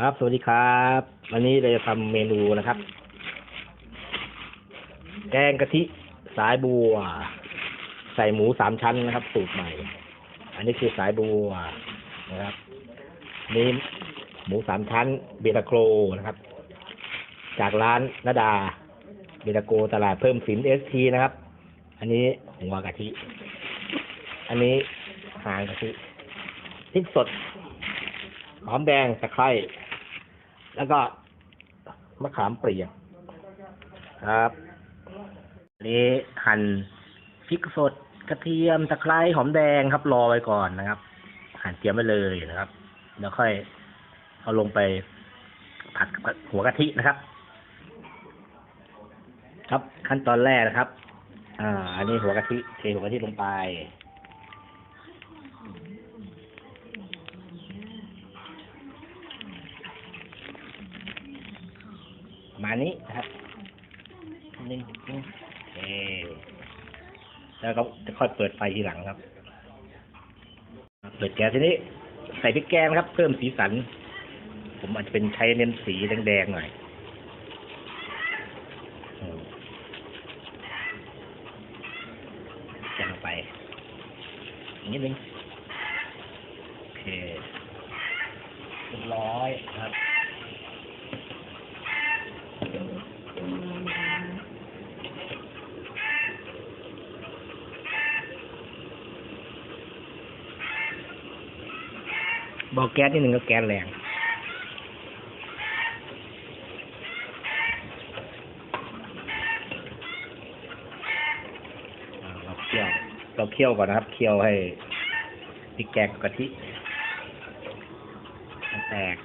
ครับ สวัสดีครับ วันนี้เราจะทำเมนูนะครับ แกงกะทิสายบัว ใส่หมูสามชั้นนะครับ สูตรใหม่ อันนี้คือสายบัวนะครับ นี่หมูสามชั้น เบตาโกรนะครับ จากร้านนาดา เบตาโกตลาดเพิ่มสินเอสทีนะครับ อันนี้หัวกะทิ อันนี้หางกะทิพริกสดหอมแดงตะไคร้ แล้วก็มะขามเปียกครับนี้หั่นพริกสดกระเทียมตะไคร้หอมแดงครับ รอไว้ก่อนนะครับ หั่นเตรียมไว้เลยนะครับ แล้วค่อยเอาลงไปผัดกับหัวกะทินะครับ ครับขั้นตอนแรกนะครับ อ่า อันนี้หัวกะทิเทหัวกะทิลงไป ประ มาณนี้นะครับนี่นี่โอแล้วก็จะค่อยเปิดไฟทีหลังครับ เปิดแก๊สทีนี้ ใส่พริกแกงครับ เพิ่มสีสัน ผมอาจจะเป็นใช้เน้นสีแดงๆหน่อยอืมแกงไปอีกนิดนึงโอเคเรียบร้อยครับ บอกแก๊สนิดหนึ่งก็แก๊สแรงเราเคี่ยวเราเคี่ยวก่อนนะครับ เคี่ยวให้พริกแกงกะทิแตก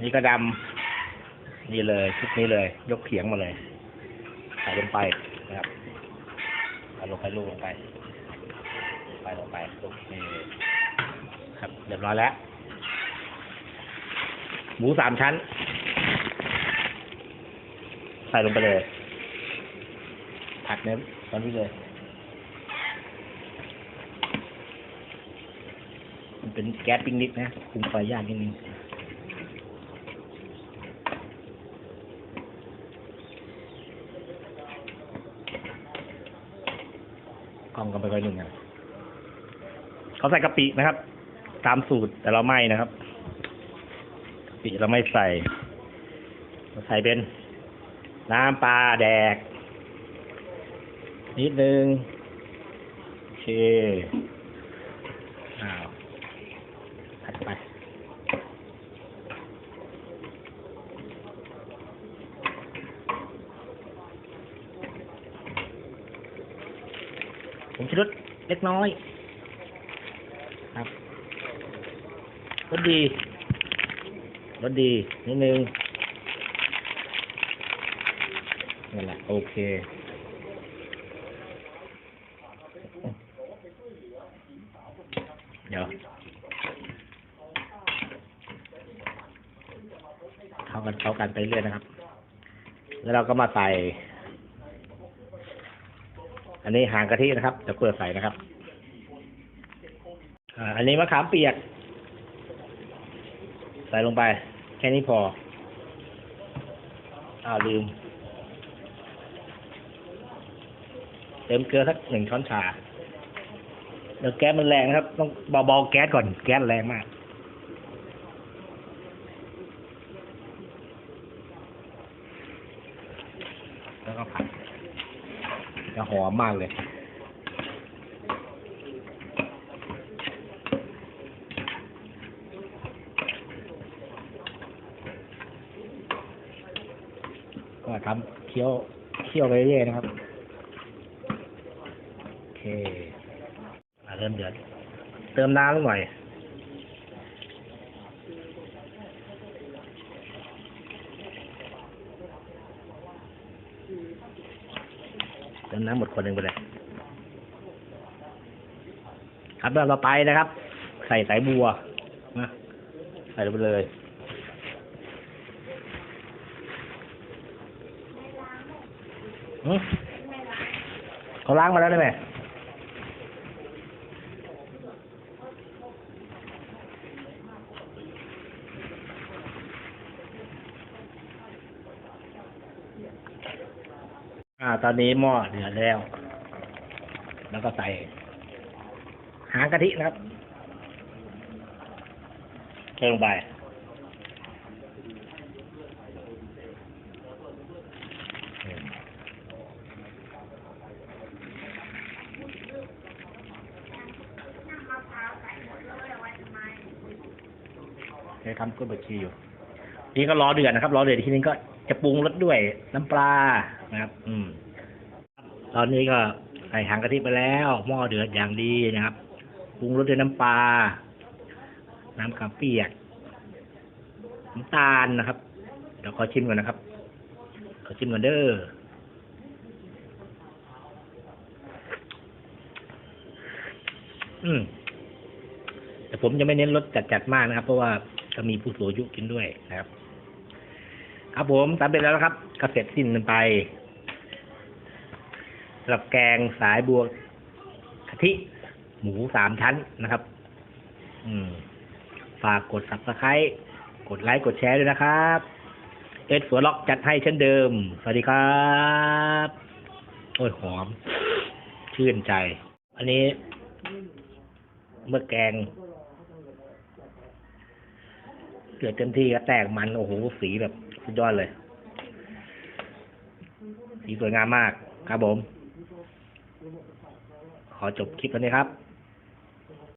นี่ก็ดำนี่เลยชุดนี้เลย ยกเขียงมาเลย ใส่ลงไปนะครับใส่ลงไปลูกลงไปลงไปลงไปโอเคครับเรียบร้อยแล้ว หมูสามชั้น ใส่ลงไปเลยผัดเนื้อตอนนี้เลย มันเป็นแก๊สปิ้งนิดนะคุมไฟยากนิดนึง กล้องกันไปค่อยหนึ่งอะเขาใส่กะปินะครับ ตามสูตรแต่เราไม่นะครับกะปิเราไม่ใส่เราใส่เป็น น้ำปลาแดก นิดนึงโอเคอ้าวผัดไป ผมชิรสเล็กน้อย ครับรสดีรสดีนิดนึงนั่นแหละโอเคเดี๋ยวเข้ากันเข้ากันไปเรื่อยนะครับ แล้วเราก็มาใส่ อันนี้หางกะทินะครับจะเปิดใส่นะครับอันนี้มะขามเปียก ใส่ลงไป แค่นี้พอ อ้าวลืม เติมเกลือสักหนึ่งช้อนชาเดี๋ยวแก๊สมันแรงนะครับ ต้องเบาๆแก๊สก่อนแก๊สแรงมากผัด จะหอมมากเลย ก็ทำเคี่ยวเคี่ยวไปเรื่อยๆนะครับ โอเคเริ่มเดือด เติมน้ำหน่อย น้ำหมดคนหนึ่งไปเลยครับเริ่มต่อไปนะครับ ใส่สายบัวนะใส่ลงไปเลยเขาล้างมาแล้วได้ไหม อ่า ตอนนี้หม้อเดือดแล้ว แล้วก็ใส่ หางกะทินะครับเทลงไป เคยทำกล้วยบวชชีอยู่ นี่ก็รอเดือดนะครับ รอเดือดอีกทีนึงก็จะปรุงรสด้วยน้ำปลา นะครับ อืม ตอนนี้ก็ใส่หางกะทิไปแล้วหม้อเดือดอย่างดีนะครับปรุงรสด้วยน้ำปลา น้ำกะเปียกน้ำตาลนะครับ เดี๋ยวขอชิมก่อนนะครับ ขอชิมก่อนเด้ออืม แต่ผมจะไม่เน้นรสจัดๆมากนะครับ เพราะว่าจะมีผู้สูงอายุกินด้วยนะครับ ครับผมตามเป็นแล้วนะครับก็เสร็จสิ้นไปสำหรับแกงสายบัวกะทิ หมูสามชั้นนะครับ อืมฝากกด subscribe กดไลค์ กดแชร์ด้วยนะครับ เอ็ดสัวล็อกจัดให้เช่นเดิม สวัสดีครับ โอ้ยหอม ชื่นใจ อันนี้ เมื่อแกง เกิดเต็มที่ก็แตกมัน โอ้โห สีแบบสุดยอดเลย สีสวยงามมากครับผม ขอจบคลิปวันนี้ครับ